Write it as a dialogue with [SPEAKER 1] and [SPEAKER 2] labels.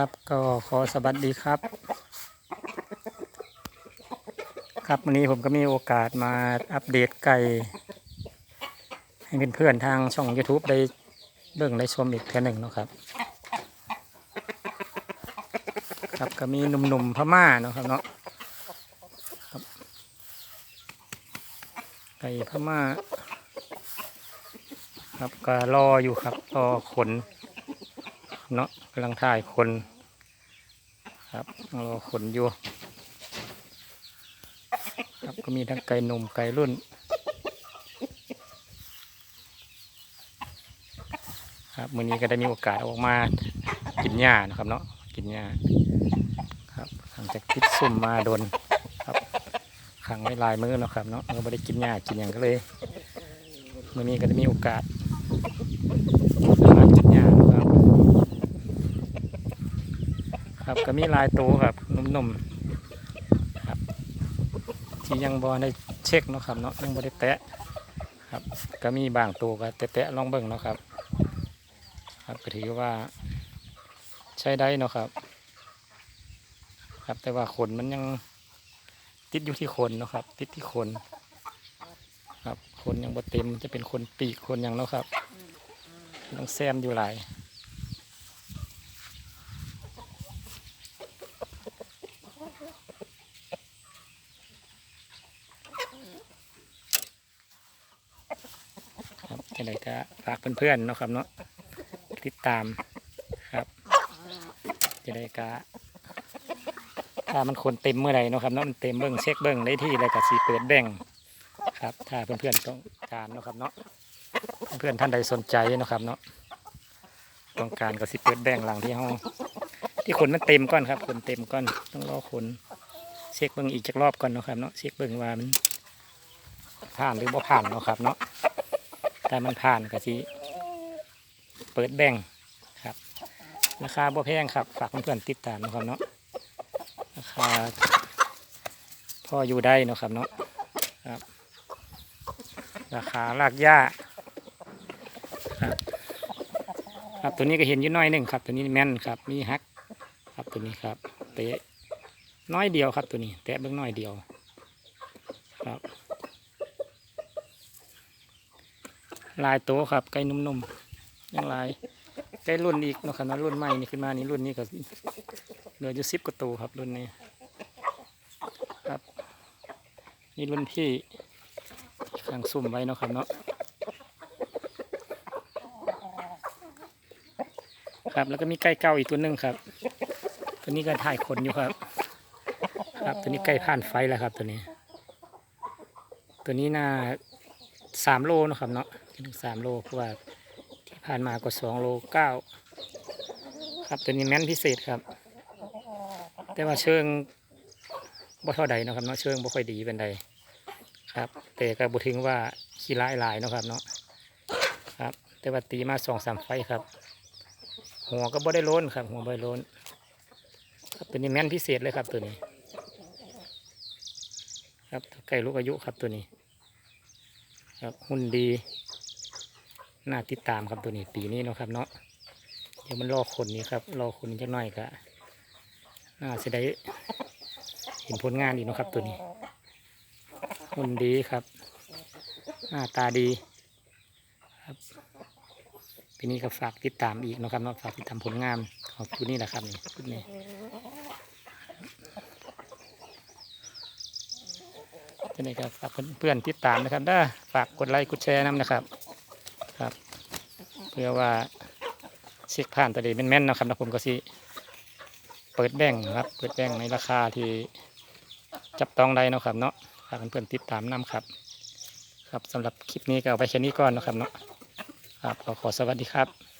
[SPEAKER 1] ครับ ก็ขอสวัสดีครับ ครับวันนี้ผมก็มีโอกาสมาอัปเดตไก่ ให้เพื่อนๆทางช่อง YouTube ได้เบิ่งได้ชมอีกเท่หนึ่งนะครับ ครับก็มีหนุ่มๆพม่าเนาะครับเนาะไก่พม่า ครับก็รออยู่ครับรอขน เนาะกำลังถ่ายคนครับรอขนอยู่ครับก็มีทั้งไก่หนุ่มไก่รุ่นครับมื้อนี้ก็ได้มีโอกาสออกมากินหญ้านะครับเนาะกินหญ้าครับหลังจากติดซุ่มมาโดนครับขังไว้ลายมือเนาะครับเนาะก็ไม่ได้กินหญ้ากินอย่างก็เลยมื้อนี้ก็ได้มีโอกาสมากินหญ้านะครับ ครับก็มีลายตัวครับนุ่มๆครับ ที่ยังบอได้เช็คเนาะครับเนาะยังบอได้แตะครับ ก็มีบางตัวก็แตะๆลองเบิ่งเนาะครับ ครับก็ถือว่าใช้ได้เนาะครับ ครับแต่ว่าขนมันยังติดอยู่ที่ขนเนาะครับ ติดที่ขนครับขนยังบ่เต็มจะเป็นขนปีกขนยังเนาะครับต้องแซมอยู่หลาย ครับยังไงก็ฝากเพื่อนๆเนาะครับเนาะติดตามครับยังไงก็ถ้ามันคนเต็มเมื่อไหร่เนาะครับเนาะมันเต็มเบิ้งเช็คเบิ้งได้ที่แล้วก็สีเปิดแบ่งครับ ถ้าเพื่อนๆต้องการเนาะครับเนาะเพื่อนๆท่านใดสนใจนะครับเนาะต้องการก็สิเปิดแบ่งหลังที่ห้องที่ขนมันเต็มก่อนครับขนเต็มก่อนต้องรอขนเช็คเบิ้งอีกจักรอบก่อนนะครับเนาะเช็คเบิ้งว่ามันผ่านหรือบ่ผ่านเนาะครับเนาะ ถ้ามันผ่านก็สิเปิดแบ่งครับ ราคาบ่แพงครับ ฝากเพื่อนๆติดตามนะครับเนาะราคาพ่ออยู่ได้เนาะครับเนาะครับ ราคาลากหญ้าครับครับตัวนี้ก็เห็นอยู่น้อยหนึ่งครับ ตัวนี้แม่นครับ มีฮัก ครับตัวนี้ครับเตะน้อยเดียวครับตัวนี้ แตะเบื้องน้อยเดียว ครับ ลายโตครับไก่นุ่มๆยังลายไก่รุ่นอีกนะครับนะรุ่นใหม่นี่ขึ้นมานี่รุ่นนี้ก็เหลืออยู่สิบกว่าตัวครับรุ่นนี้ครับนี่รุ่นพี่ข้างซุ่มไว้นะครับเนาะครับแล้วก็มีไก่เก่าอีกตัวหนึ่งครับตัวนี้ก็ถ่ายขนอยู่ครับ ครับตัวนี้ใกล้ผ่านไฟแล้วครับตัวนี้ ตัวนี้น่า สามโลนะครับเนาะถึงสามโลเพราะว่าที่ผ่านมาก็สองโลเก้าครับตัวนี้แม่นพิเศษครับ แต่ว่าเชิงบ่เท่าใดนะครับเนาะเชิงบ่ค่อยดีเป็นใดครับ แต่ก็บ่ถึงว่าขี้ร้ายลายนะครับเนาะครับ แต่ว่าตีมาสองสามไฟครับ หัวก็บ่ได้ล้นครับ หัวบ่ได้ล้นครับตัวนี้แม่นพิเศษเลยครับตัวนี้ ครับไก่ลูกอายุครับตัวนี้ ครับหุ่นดีน่าติดตามครับตัวนี้ปีนี้เนาะครับเนาะเดี๋ยวมันรอคนนี้ครับรอคนจะน่อยก็น่าจะได้เห็นผลงานอีกเนาะครับ ตัวนี้หุ่นดีครับหน้าตาดีครับปีนี้ก็ฝากติดตามอีกเนาะครับเนาะฝากติดตามผลงานของตัวนี้แหละครับนี่ชุดนี้ จะได้ก็ฝากเพื่อนๆติดตามนะครับได้ฝากกดไลค์กดแชร์นำนะครับครับ เพื่อว่าเช็คผ่านตัวเดแม่นๆนะครับแล้วผมก็สิเปิดแบ่งครับ เปิดแบ่งในราคาที่จับต้องได้นะครับเนาะฝากเพื่อนๆติดตามนำครับ ครับสำหรับคลิปนี้ก็เอาไปแค่นี้ก่อนนะครับเนาะครับขอขอสวัสดีครับ